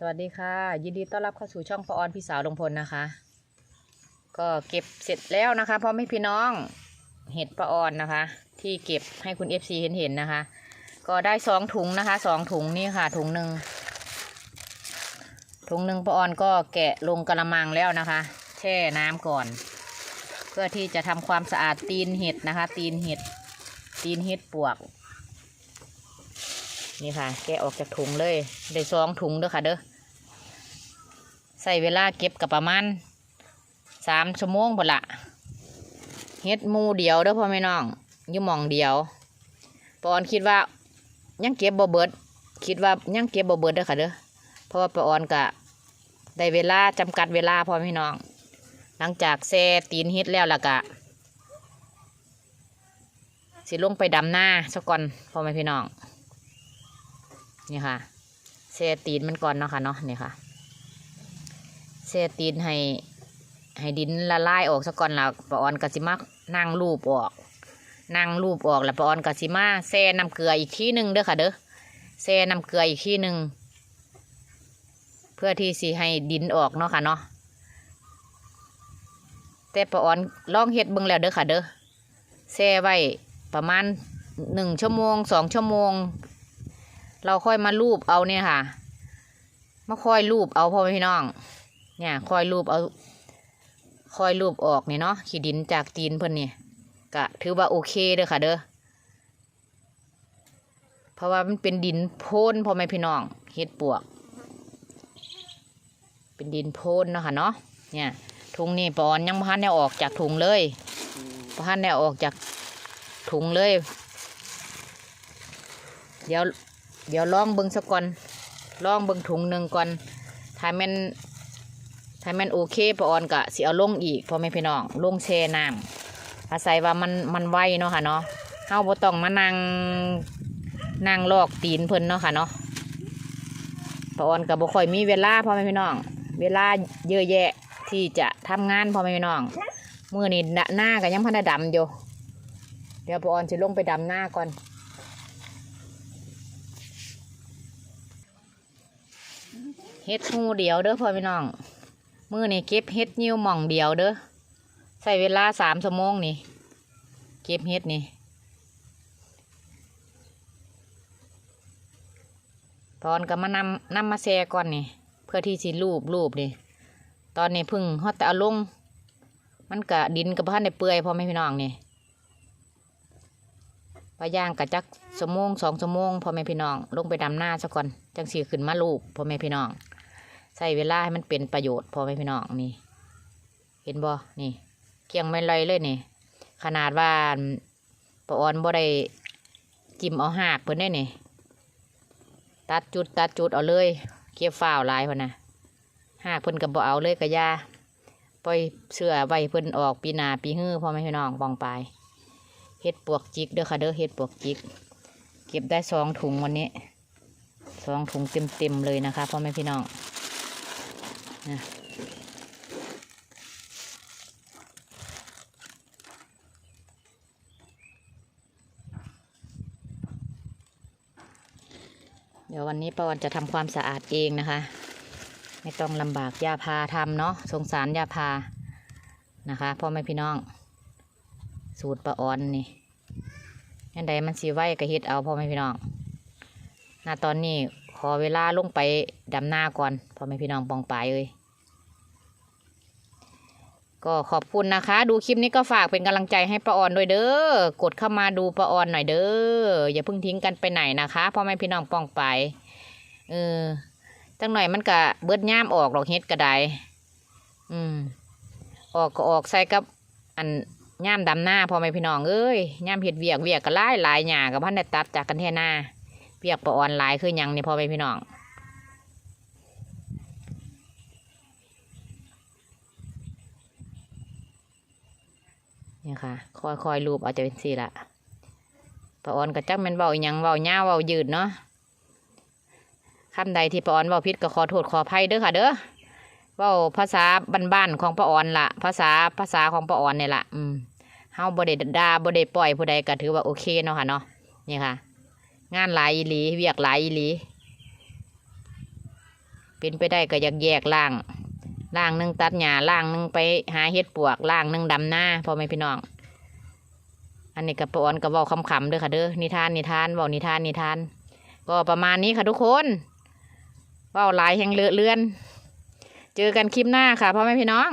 สวัสดีค่ะ ยินดีต้อนรับเข้าสู่ช่องปออนพี่สาวลงพลนะคะ ก็เก็บเสร็จแล้วนะคะพ่อแม่พี่น้องเห็ดปออนนะคะ ที่เก็บให้คุณเอฟซีเห็นเห็นๆนะคะ ก็ได้สองถุงนะคะสองถุงนี่ค่ะ ถุงหนึ่งถุงหนึ่งปออนก็แกะลงกระมังแล้วนะคะ แช่น้ำก่อน เพื่อที่จะทำความสะอาดตีนเห็ดนะคะ ตีนเห็ด ตีนเห็ดปวก นี่ค่ะ แกะออกจากถุงเลย ได้สองถุงเด้อค่ะ เด้อใส่เวลาเก็บกับประมาณสามชั่วโมงพอละเฮ็ดมูเดียวเด้อพ่อแม่น้องยู่หมองเดียว ปอนคิดว่ายังเก็บบ่เบิด คิดว่ายังเก็บบ่เบิดเด้อค่ะเด้อเพราะว่าปอนกะได้เวลาจำกัดเวลาพ่อแม่น้อง หลังจากแซ่ตีนเฮ็ดแล้วล่ะกะสิลงไปดำหน้าซะก่อนพ่อแม่พี่น้อง นี่ค่ะเซตีนมันก่อนเนาะค่ะเนาะนี่ค่ะเซตีนให้ให้ดินละลายออกซะก่อนแล้วปะออนกสิมานั่งรูปออกนั่งรูปออกแล้วปะออนกสิมาแซ่น้ำเกลืออีกที่หนึ่งเด้อค่ะเด้อแซ่น้ำเกลืออีกที่หนึ่งเพื่อที่สิให้ดินออกเนาะค่ะเนาะแต่ปะออนลองเฮ็ดเบิ่งแล้วเด้อค่ะเด้อแซ่ไว้ประมาณหนึ่งชั่วโมงสองชั่วโมง เราค่อยมารูปเอาเนี่ยค่ะ มาค่อยรูปเอาพ่อแม่พี่น้อง เนี่ยค่อยรูปเอาค่อยรูปออกเนี่ยเนาะขี้ดินจากตีนเพิ่นเนี่ยก็ถือว่าโอเคเด้อค่ะ เด้อเพราะว่ามันเป็นดินโพนพ่อแม่พี่น้องเฮ็ดปวก เป็นดินโพนเนาะค่ะเนาะเนี่ยถุงนี่ปอนยังพันได้ออกจากถุงเลยพันได้ออกจากถุงเลย เดี๋ยว เดี๋ยวลองเบิ้งสักก่อนลองเบิ้งถุงหนึ่งก่อนถ้ามันถ้ามันโอเคปออนกะสิเอาลงอีกพ่อแม่พี่น้องลงแช่น้ำอาศัยว่ามันมันไวเนาะค่ะเนาะเฮาบ่ต้องมานั่งนั่งลอกตีนเพิ่นเนาะค่ะเนาะปออนกับบ่ค่อยมีเวลาพ่อแม่พี่น้อง เวลาเยอะแยะที่จะทำงานพ่อแม่พี่น้องเมื้อนี้หน้าก็ยังพันดำอยู่เดี๋ยวปออนสิลงไปดำหน้าก่อน เฮ็ดหูเดียวเด้อพ่อพี่น้อง มือนี่เก็บเฮ็ดนิ้วหม่องเดียวเด้อใส่เวลาสามชั่วโมงนี่ เก็บเฮ็ดนี่ ตอนก็มานำนำมาแซ่ก่อนนี่ เพื่อที่สิรูปรูปนี่ ตอนนี้พึ่งฮอดแต่เอาลง มันกะดินกับพันในเปื่อยพ่อแม่พี่น้องนี่ปลาย่างกะจักชั่วโมงสองชั่วโมงพ่อแม่พี่น้อง ลงไปดำหน้าซะก่อน จังสีขึ้นมาลูกพ่อแม่พี่น้อง ใส่เวลาให้มันเป็นประโยชน์พ่อแม่พี่น้องนี่ เห็นบ่นี่เคียงไม่ลอยเลยนี่ ขนาดว่าปออนบ่ได้จิ้มเอาหากเพิ่นได้นี่ ตัดจุดตัดจุดเอาเลย เก็บฝ้าวลายพ่นนะหากเพิ่นก็บ่เอาเลยกระยาปล่อยเสื้อไว้เพิ่นออกปีนาปีฮื้อพ่อแม่พี่น้องบองไปเฮ็ดปวกจิกเด้อค่ะเด้อเฮ็ดปวกจิก เก็บได้สองถุงวันนี้สองถุงเต็มๆเลยนะคะพ่อแม่พี่น้อง นะเดี๋ยววันนี้ป้าวันจะทำความสะอาดเองนะคะ ไม่ต้องลำบากยาพาทำเนาะสงสารยาพานะคะพ่อแม่พี่น้อง สูตรป้าออนนี่ยันใดมันสีไว้กระเฮ็ดเอาพ่อแม่พี่น้องณตอนนี้ขอเวลาลงไปดำหน้าก่อนพ่อแม่พี่น้องปองปายเอ้ย ก็ขอบคุณนะคะ ดูคลิปนี้ก็ฝากเป็นกำลังใจให้ป้าออนด้วยเด้อกดเข้ามาดูป้าออนหน่อยเด้ออย่าเพิ่งทิ้งกันไปไหนนะคะพ่อแม่พี่น้องปองไปเออจังหน่อยมันกะเบิดย่ามออกหรอกเฮ็ดกระไดอืมออกก็ออกใส่กับอันย่ามดำหน้าพ่อแม่พี่น้องเอ้ยย่ามเห็ดเวียกเวียกก็หลายหลายหญ้ากับพันได้ตัดจากกันแท่หน้าเปียกปะออนลน์คือยังนี่พ่อไปพี่น้อง นี่ยค่ะคอยคอยรูปเอาจะเป็นสี่ละปะออนก็จักแมันเบาอหยังเบาเงาเบายืดเนาะคำใดที่ปะออนเบาพิษก็ขอโทษขออภัยเด้อค่ะ เด้อเบาภาษาบ้านๆของปะออนละภาษาภาษาของปะออนเนี่ยละอืมเฮาบ่ได้ด่าบ่ได้ปล่อยผู้ใดก็ถือว่าโอเคเนาะค่ะเนาะนี่ค่ะ งานหลายอีหลีเวียกหลายอีหลีเป็นไปได้ก็อยากแยกล่าง ล่างหนึงตัดหญ้าล่างหนึงไปหาเห็ดปวกล่างหนึงดำหน้าพ่อแม่พี่น้อง อันนี้กับปอนกับเว้าคำๆเด้อค่ะเด้อนิทานนิทานเว้านิทานนิทาน ก็ประมาณนี้ค่ะทุกคนเว้าหลายแห่งเลอะเลือน เจอกันคลิปหน้าค่ะพ่อแม่พี่น้อง